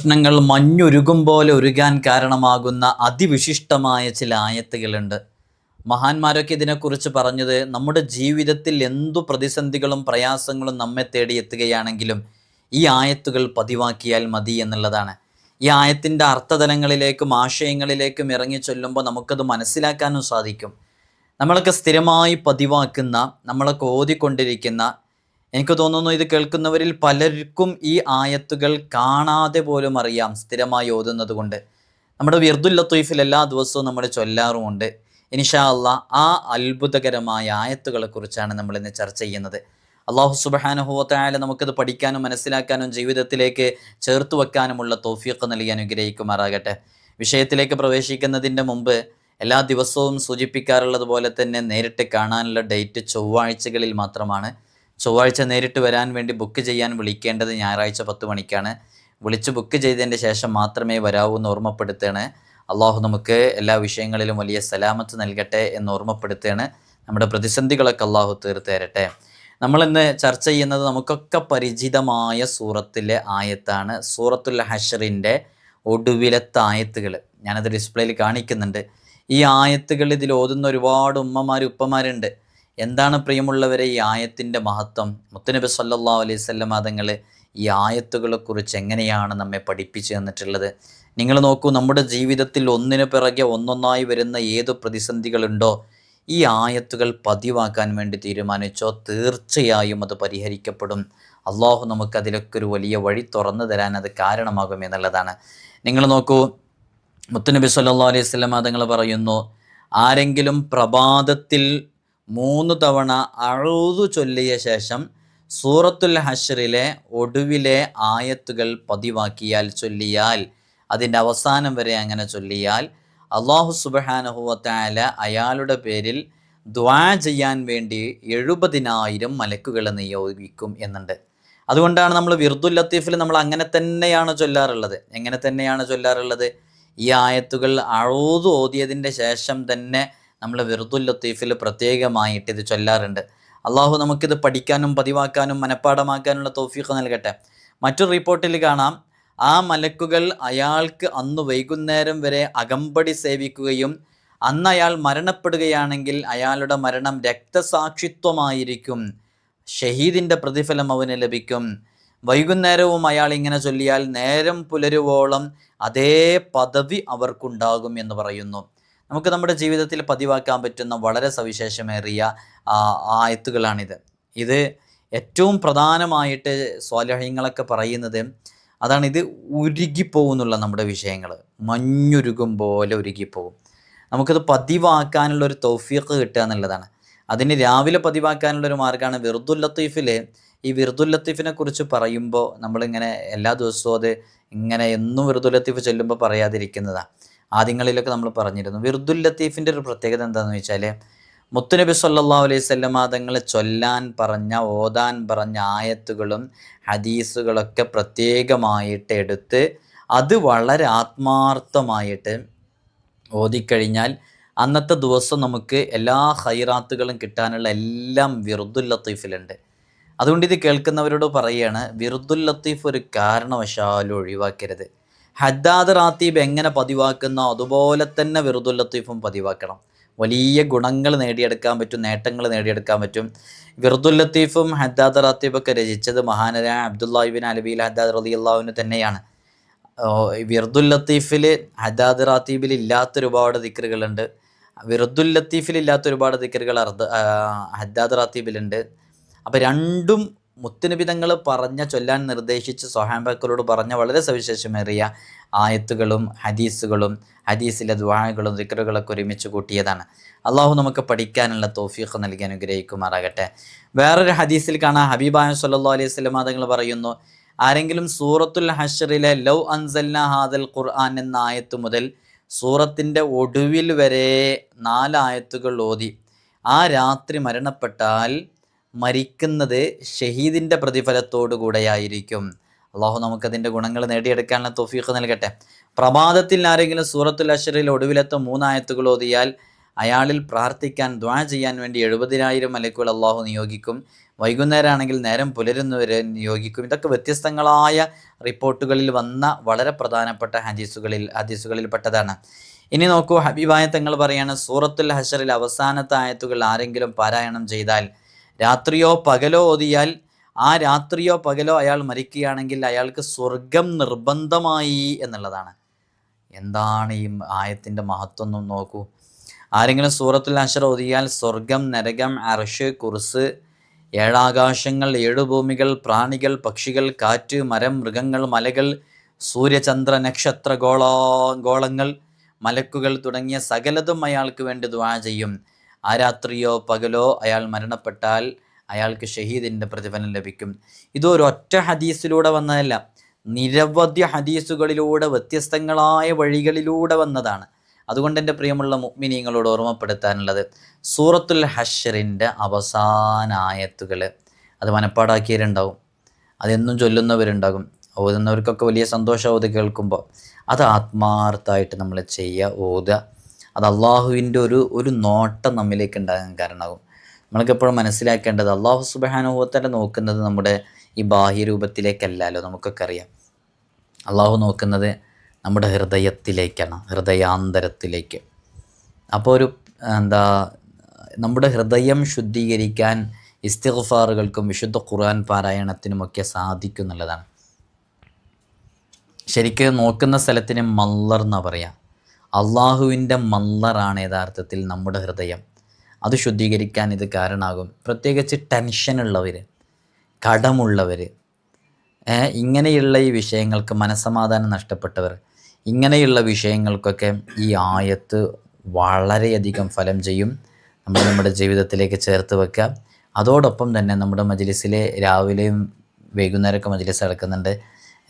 പ്രശ്നങ്ങൾ മഞ്ഞുരുകും പോലെ ഉരുകാൻ കാരണമാകുന്ന അതിവിശിഷ്ടമായ ചില ആയത്തുകളുണ്ട്. മഹാന്മാരൊക്കെ ഇതിനെക്കുറിച്ച് പറഞ്ഞത് നമ്മുടെ ജീവിതത്തിൽ എന്തു പ്രതിസന്ധികളും പ്രയാസങ്ങളും നമ്മെ തേടി എത്തുകയാണെങ്കിലും ഈ ആയത്തുകൾ പതിവാക്കിയാൽ മതി എന്നുള്ളതാണ്. ഈ ആയത്തിന്റെ അർത്ഥതലങ്ങളിലേക്കും ആശയങ്ങളിലേക്കും ഇറങ്ങി ചൊല്ലുമ്പോൾ നമുക്കത് മനസ്സിലാക്കാനും സാധിക്കും. നമ്മളൊക്കെ സ്ഥിരമായി പതിവാക്കുന്ന നമ്മളൊക്കെ ഓതിക്കൊണ്ടിരിക്കുന്ന എനിക്ക് തോന്നുന്നു ഇത് കേൾക്കുന്നവരിൽ പലർക്കും ഈ ആയത്തുകൾ കാണാതെ പോലും അറിയാം സ്ഥിരമായി ഓതുന്നത് കൊണ്ട്. നമ്മുടെ വിർദുൽ ലത്തീഫിൽ എല്ലാ ദിവസവും നമ്മൾ ചൊല്ലാറുമുണ്ട്. ഇൻഷാ അള്ളാ ആ അത്ഭുതകരമായ ആയത്തുകളെ കുറിച്ചാണ് നമ്മൾ ഇന്ന് ചർച്ച ചെയ്യുന്നത്. അള്ളാഹു സുബഹാനുഭവത്തായാലും നമുക്കത് പഠിക്കാനും മനസ്സിലാക്കാനും ജീവിതത്തിലേക്ക് ചേർത്ത് വെക്കാനുമുള്ള തോഫിയൊക്കെ നൽകി അനുഗ്രഹിക്കുമാറാകട്ടെ. വിഷയത്തിലേക്ക് പ്രവേശിക്കുന്നതിന്റെ മുമ്പ് എല്ലാ ദിവസവും സൂചിപ്പിക്കാറുള്ളത് പോലെ തന്നെ നേരിട്ട് കാണാനുള്ള ഡേറ്റ് ചൊവ്വാഴ്ചകളിൽ മാത്രമാണ്. ചൊവ്വാഴ്ച നേരിട്ട് വരാൻ വേണ്ടി ബുക്ക് ചെയ്യാൻ വിളിക്കേണ്ടത് ഞായറാഴ്ച പത്ത് മണിക്കാണ്. വിളിച്ച് ബുക്ക് ചെയ്തതിന്റെ ശേഷം മാത്രമേ വരാവൂ എന്ന് ഓർമ്മപ്പെടുത്തുകയാണ്. അള്ളാഹു നമുക്ക് എല്ലാ വിഷയങ്ങളിലും വലിയ സലാമത്ത് നൽകട്ടെ എന്ന് ഓർമ്മപ്പെടുത്തുകയാണ്. നമ്മുടെ പ്രതിസന്ധികളൊക്കെ അള്ളാഹു തീർത്തു തരട്ടെ. നമ്മളിന്ന് ചർച്ച ചെയ്യുന്നത് നമുക്കൊക്കെ പരിചിതമായ സൂറത്തിലെ ആയത്താണ്. സൂറത്തുൽ ഹഷറിന്റെ ഒടുവിലത്തെ ആയത്തുകൾ ഞാനത് ഡിസ്പ്ലേയിൽ കാണിക്കുന്നുണ്ട്. ഈ ആയത്തുകൾ ഇതിൽ ഓതുന്ന ഒരുപാട് ഉമ്മമാർ ഉപ്പമാരുണ്ട്. എന്താണ് പ്രിയമുള്ളവരെ ഈ ആയത്തിന്റെ മഹത്വം? മുത്തനബി സല്ലാ അലൈഹി സ്വല്ലം ഈ ആയത്തുകളെക്കുറിച്ച് എങ്ങനെയാണ് നമ്മെ പഠിപ്പിച്ചു തന്നിട്ടുള്ളത്? നിങ്ങൾ നോക്കൂ നമ്മുടെ ജീവിതത്തിൽ ഒന്നിനു പിറകെ ഒന്നൊന്നായി വരുന്ന ഏത് പ്രതിസന്ധികളുണ്ടോ ഈ ആയത്തുകൾ പതിവാക്കാൻ വേണ്ടി തീരുമാനിച്ചോ തീർച്ചയായും അത് പരിഹരിക്കപ്പെടും. അള്ളാഹു നമുക്ക് അതിലൊക്കെ ഒരു വലിയ വഴി തുറന്നു തരാൻ അത് കാരണമാകും എന്നുള്ളതാണ്. നിങ്ങൾ നോക്കൂ മുത്തുനബി സല്ലാ അലൈഹി സ്വലം തങ്ങൾ പറയുന്നു ആരെങ്കിലും പ്രഭാതത്തിൽ മൂന്ന് തവണ അഴുതു ചൊല്ലിയ ശേഷം സൂറത്തുൽ ഹഷറിലെ ഒടുവിലെ ആയത്തുകൾ പതിവാക്കിയാൽ ചൊല്ലിയാൽ അതിന്റെ അവസാനം വരെ അങ്ങനെ ചൊല്ലിയാൽ അള്ളാഹു സുബഹാനഹുവത്തായ അയാളുടെ പേരിൽ ദ്വാ ചെയ്യാൻ വേണ്ടി എഴുപതിനായിരം മലക്കുകൾ നിയോഗിക്കും എന്നുണ്ട്. അതുകൊണ്ടാണ് നമ്മൾ വിർദുൽ ലത്തീഫിൽ നമ്മൾ അങ്ങനെ തന്നെയാണ് ചൊല്ലാറുള്ളത്. എങ്ങനെ തന്നെയാണ് ചൊല്ലാറുള്ളത്? ഈ ആയത്തുകൾ അഴുതു ഓതിയതിന്റെ ശേഷം തന്നെ നമ്മൾ വിർദുൽ ലത്തീഫിൽ പ്രത്യേകമായിട്ട് ഇത് ചൊല്ലാറുണ്ട്. അള്ളാഹു നമുക്കിത് പഠിക്കാനും പതിവാക്കാനും മനഃപ്പാടമാക്കാനുള്ള തോഫീഖ് നൽകട്ടെ. മറ്റൊരു റിപ്പോർട്ടിൽ കാണാം. ആ മലക്കുകൾ അയാൾക്ക് അന്ന് വൈകുന്നേരം വരെ അകമ്പടി സേവിക്കുകയും അന്ന് അയാൾ മരണപ്പെടുകയാണെങ്കിൽ അയാളുടെ മരണം രക്തസാക്ഷിത്വമായിരിക്കും. ഷഹീദിന്റെ പ്രതിഫലം അവന് ലഭിക്കും. വൈകുന്നേരവും അയാൾ ഇങ്ങനെ ചൊല്ലിയാൽ നേരം പുലരുവോളം അതേ പദവി അവർക്കുണ്ടാകും എന്ന് പറയുന്നു. നമുക്ക് നമ്മുടെ ജീവിതത്തിൽ പതിവാക്കാൻ പറ്റുന്ന വളരെ സവിശേഷമേറിയ ആയത്തുകളാണിത് ഇത് ഏറ്റവും പ്രധാനമായിട്ട് സ്വാലഹ്യങ്ങളൊക്കെ പറയുന്നത് അതാണ് ഇത് ഉരുകിപ്പോകുന്നുള്ള നമ്മുടെ വിഷയങ്ങൾ മഞ്ഞുരുകും പോലെ ഉരുകിപ്പോകും നമുക്കത് പതിവാക്കാനുള്ള ഒരു തൗഫീഖ് കിട്ടുക എന്നുള്ളതാണ്. അതിന് രാവിലെ പതിവാക്കാനുള്ള ഒരു മാർഗമാണ് വിർദുൽ ലത്തീഫിൽ ഈ വിർദുൽ ലത്തീഫിനെ കുറിച്ച് പറയുമ്പോൾ നമ്മളിങ്ങനെ എല്ലാ ദിവസവും അത് ഇങ്ങനെ എന്നും വിർദുൽ ലത്തീഫ് ചൊല്ലുമ്പോൾ പറയാതിരിക്കുന്നതാണ് ആദ്യങ്ങളിലൊക്കെ നമ്മൾ പറഞ്ഞിരുന്നു. വിർദുൽ ലത്തീഫിന്റെ ഒരു പ്രത്യേകത എന്താണെന്ന് വെച്ചാൽ മുത്തുനബി സല്ലാ അലൈഹി സ്വല്ലമ തങ്ങളെ ചൊല്ലാൻ പറഞ്ഞ ഓതാൻ പറഞ്ഞ ആയത്തുകളും ഹദീസുകളൊക്കെ പ്രത്യേകമായിട്ട് എടുത്ത് അത് വളരെ ആത്മാർത്ഥമായിട്ട് ഓതിക്കഴിഞ്ഞാൽ അന്നത്തെ ദിവസം നമുക്ക് എല്ലാ ഹൈറാത്തുകളും കിട്ടാനുള്ള എല്ലാം വിറുദുൽ ലത്തീഫിലുണ്ട്. അതുകൊണ്ട് ഇത് കേൾക്കുന്നവരോട് പറയുകയാണ് വിറുദുൽ ലത്തീഫ് ഒരു കാരണവശാലും ഒഴിവാക്കരുത്. ഹദ്ദാദ് റാത്തീബ് എങ്ങനെ പതിവാക്കുന്നോ? അതുപോലെ തന്നെ വിറുദുൽ ലത്തീഫും പതിവാക്കണം. വലിയ ഗുണങ്ങൾ നേടിയെടുക്കാൻ പറ്റും നേട്ടങ്ങൾ നേടിയെടുക്കാൻ പറ്റും. വിറുദുൽ ലത്തീഫും ഹദ്ദാദ് റാത്തീബൊക്കെ രചിച്ചത് മഹാനരായ അബ്ദുല്ലാഹിബിൻ അലബിൽ ഹദ്ദാദ് റലി അള്ളാഹുവിന് തന്നെയാണ്. വിർദുൽ ലത്തീഫിൽ ഹദ്ദാദ് റാത്തീബിൽ ഇല്ലാത്ത ഒരുപാട് ദിക്കറുകളുണ്ട് വിർദുൽ ലത്തീഫിൽ ഇല്ലാത്ത ഒരുപാട് ദിക്കറുകൾ അർദ് ഹദ്ദാദ് റാത്തീബിലുണ്ട്. അപ്പോൾ രണ്ടും മുത്തുനബി തങ്ങൾ പറഞ്ഞ ചൊല്ലാൻ നിർദ്ദേശിച്ച് സൊഹാബാക്കളോട് പറഞ്ഞ വളരെ സവിശേഷമേറിയ ആയത്തുകളും ഹദീസുകളും ഹദീസിലെ ദ്വാഹകളും ദിക്കറുകളൊക്കെ ഒരുമിച്ച് കൂട്ടിയതാണ്. അള്ളാഹു നമുക്ക് പഠിക്കാനുള്ള തോഫീഖ് നൽകി അനുഗ്രഹിക്കുമാറാകട്ടെ. വേറൊരു ഹദീസിൽ കാണാം. ഹബീബായ സല്ലാ അലൈഹി സ്വലമാ തങ്ങൾ പറയുന്നു ആരെങ്കിലും സൂറത്തുൽ ഹഷറിലെ ലൗ അൻസല്ല ഹാദൽ ഖുർആൻ എന്ന ആയത്ത് മുതൽ സൂറത്തിന്റെ ഒടുവിൽ വരെ നാലായത്തുകൾ ഓതി ആ രാത്രി മരണപ്പെട്ടാൽ മരിക്കുന്നത് ഷഹീദിന്റെ പ്രതിഫലത്തോടു കൂടെയായിരിക്കും. അള്ളാഹു നമുക്കതിന്റെ ഗുണങ്ങൾ നേടിയെടുക്കാനുള്ള തൊഫീഖ് നൽകട്ടെ. പ്രഭാതത്തിൽ ആരെങ്കിലും സൂറത്തുൽ അഷറിൽ ഒടുവിലത്തെ മൂന്നായത്തുകൾ ഓതിയാൽ അയാളിൽ പ്രാർത്ഥിക്കാൻ ദ്വാ ചെയ്യാൻ വേണ്ടി എഴുപതിനായിരം മലക്കുകൾ അള്ളാഹു നിയോഗിക്കും. വൈകുന്നേരമാണെങ്കിൽ നേരം പുലരുന്നവരെ നിയോഗിക്കും. ഇതൊക്കെ വ്യത്യസ്തങ്ങളായ റിപ്പോർട്ടുകളിൽ വന്ന വളരെ പ്രധാനപ്പെട്ട ഹദീസുകളിൽ ഹദീസുകളിൽ പെട്ടതാണ് ഇനി നോക്കൂ ഹബീബായ തങ്ങൾ പറയാണ് സൂറത്തുൽ ഹഷറിൽ അവസാനത്തെ ആയത്തുകൾ ആരെങ്കിലും പാരായണം ചെയ്താൽ രാത്രിയോ പകലോ ഓതിയാൽ ആ രാത്രിയോ പകലോ അയാൾ മരിക്കുകയാണെങ്കിൽ അയാൾക്ക് സ്വർഗം നിർബന്ധമായി എന്നുള്ളതാണ്. എന്താണ് ഈ ആയത്തിന്റെ മഹത്വം ഒന്നും നോക്കൂ. ആരെങ്കിലും സൂറത്തുൽ അഷർ ഓതിയാൽ സ്വർഗം നരകം അർഷ് കുർസ് ഏഴാകാശങ്ങൾ ഏഴു ഭൂമികൾ പ്രാണികൾ പക്ഷികൾ കാറ്റ് മരം മൃഗങ്ങൾ മലകൾ സൂര്യചന്ദ്ര നക്ഷത്ര ഗോളോ ഗോളങ്ങൾ മലക്കുകൾ തുടങ്ങിയ സകലതും അയാൾക്ക് വേണ്ടി ദ്വാ ചെയ്യും. ആ രാത്രിയോ പകലോ അയാൾ മരണപ്പെട്ടാൽ അയാൾക്ക് ഷഹീദിന്റെ പ്രതിഫലം ലഭിക്കും. ഇതൊരൊറ്റ ഹദീസിലൂടെ വന്നതല്ല. നിരവധി ഹദീസുകളിലൂടെ വ്യത്യസ്തങ്ങളായ വഴികളിലൂടെ വന്നതാണ്. അതുകൊണ്ട് എന്റെ പ്രിയമുള്ള മുഗ്മിനീങ്ങളോട് ഓർമ്മപ്പെടുത്താനുള്ളത് സൂറത്തുൽ ഹഷറിന്റെ അവസാനായത്തുകൾ അത് മനപ്പാടാക്കിയവരുണ്ടാവും. അതെന്നും ചൊല്ലുന്നവരുണ്ടാകും. ഓതുന്നവർക്കൊക്കെ വലിയ സന്തോഷം ഓത് കേൾക്കുമ്പോൾ അത് ആത്മാർത്ഥമായിട്ട് നമ്മൾ ചെയ്യുക ഓതുക. അത് അള്ളാഹുവിന്റെ ഒരു ഒരു നോട്ടം നമ്മിലേക്ക് ഉണ്ടാകാൻ കാരണമാകും. നമ്മൾക്ക് എപ്പോഴും മനസ്സിലാക്കേണ്ടത് അള്ളാഹു സുബാനുഭവത്തന്നെ നോക്കുന്നത് നമ്മുടെ ഈ ബാഹ്യ രൂപത്തിലേക്കല്ലല്ലോ നമുക്കൊക്കെ അറിയാം. അള്ളാഹു നോക്കുന്നത് നമ്മുടെ ഹൃദയത്തിലേക്കാണ് ഹൃദയാന്തരത്തിലേക്ക്. അപ്പോൾ ഒരു എന്താ നമ്മുടെ ഹൃദയം ശുദ്ധീകരിക്കാൻ ഇസ്തിഗ്ഫാറുകൾക്കും വിശുദ്ധ ഖുർആൻ പാരായണത്തിനുമൊക്കെ സാധിക്കും എന്നുള്ളതാണ് ശരിക്കും നോക്കുന്ന സ്ഥലത്തിന് മല്ലർ എന്നാ പറയാം. അള്ളാഹുവിന്റെ മല്ലറാണ് യഥാർത്ഥത്തിൽ നമ്മുടെ ഹൃദയം. അത് ശുദ്ധീകരിക്കാൻ ഇത് കാരണമാകും പ്രത്യേകിച്ച് ടെൻഷനുള്ളവർ കടമുള്ളവർ ഇങ്ങനെയുള്ള ഈ വിഷയങ്ങൾക്ക് മനസ്സമാധാനം നഷ്ടപ്പെട്ടവർ ഇങ്ങനെയുള്ള വിഷയങ്ങൾക്കൊക്കെ ഈ ആയത്ത് വളരെയധികം ഫലം ചെയ്യും. നമ്മൾ നമ്മുടെ ജീവിതത്തിലേക്ക് ചേർത്ത് വെക്കുക. അതോടൊപ്പം തന്നെ നമ്മുടെ മജ്ലിസിലെ രാവിലെയും വൈകുന്നേരമൊക്കെ മജ്ലിസ് നടക്കുന്നുണ്ട്.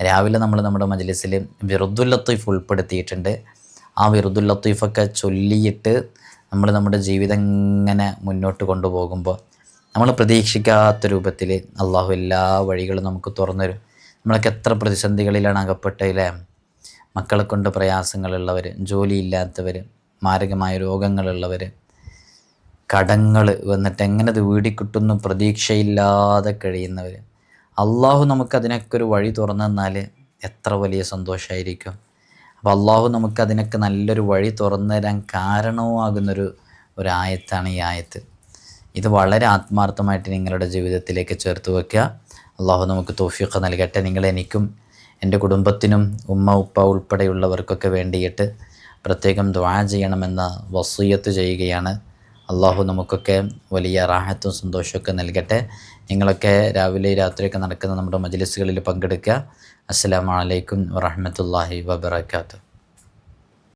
രാവിലെ നമ്മൾ നമ്മുടെ മജ്ലിസിൽ വിറുദുൽ ലത്തീഫ് ഉൾപ്പെടുത്തിയിട്ടുണ്ട്. ആ വിറുദുൽ ലത്തീഫൊക്കെ ചൊല്ലിയിട്ട് നമ്മൾ നമ്മുടെ ജീവിതം ഇങ്ങനെ മുന്നോട്ട് കൊണ്ടുപോകുമ്പോൾ നമ്മൾ പ്രതീക്ഷിക്കാത്ത രൂപത്തിൽ അള്ളാഹു എല്ലാ വഴികളും നമുക്ക് തുറന്നു തരും നമ്മളൊക്കെ എത്ര പ്രതിസന്ധികളിലാണ് അകപ്പെട്ടതിലെ? മക്കളെ കൊണ്ട് പ്രയാസങ്ങളുള്ളവർ ജോലിയില്ലാത്തവർ മാരകമായ രോഗങ്ങളുള്ളവർ കടങ്ങൾ വന്നിട്ട് എങ്ങനെ അത് വീടിക്കിട്ടുന്നു പ്രതീക്ഷയില്ലാതെ കഴിയുന്നവർ അള്ളാഹു നമുക്കതിനൊക്കെ ഒരു വഴി തുറന്നു തന്നാൽ എത്ര വലിയ സന്തോഷമായിരിക്കും അപ്പോൾ അള്ളാഹു നമുക്ക് അതിനൊക്കെ നല്ലൊരു വഴി തുറന്നു തരാൻ കാരണവുമാകുന്നൊരു ഒരു ആയത്താണ് ഈ ആയത്ത്. ഇത് വളരെ ആത്മാർത്ഥമായിട്ട് നിങ്ങളുടെ ജീവിതത്തിലേക്ക് ചേർത്ത് വയ്ക്കുക അള്ളാഹു നമുക്ക് തോഫിയൊക്കെ നൽകട്ടെ. നിങ്ങൾ എനിക്കും എന്റെ കുടുംബത്തിനും ഉമ്മ ഉപ്പ ഉൾപ്പെടെയുള്ളവർക്കൊക്കെ വേണ്ടിയിട്ട് പ്രത്യേകം ദ്വാ ചെയ്യണമെന്ന വസൂയത്ത് ചെയ്യുകയാണ്. അള്ളാഹു നമുക്കൊക്കെ വലിയ റാഹത്തും സന്തോഷമൊക്കെ നൽകട്ടെ. നിങ്ങളൊക്കെ രാവിലെ രാത്രിയൊക്കെ നടക്കുന്ന നമ്മുടെ മജ്ലിസുകളിൽ പങ്കെടുക്കുക. അസ്സലാമു അലൈക്കും വറഹമത്തല്ലാഹി വബർക്കാത്തു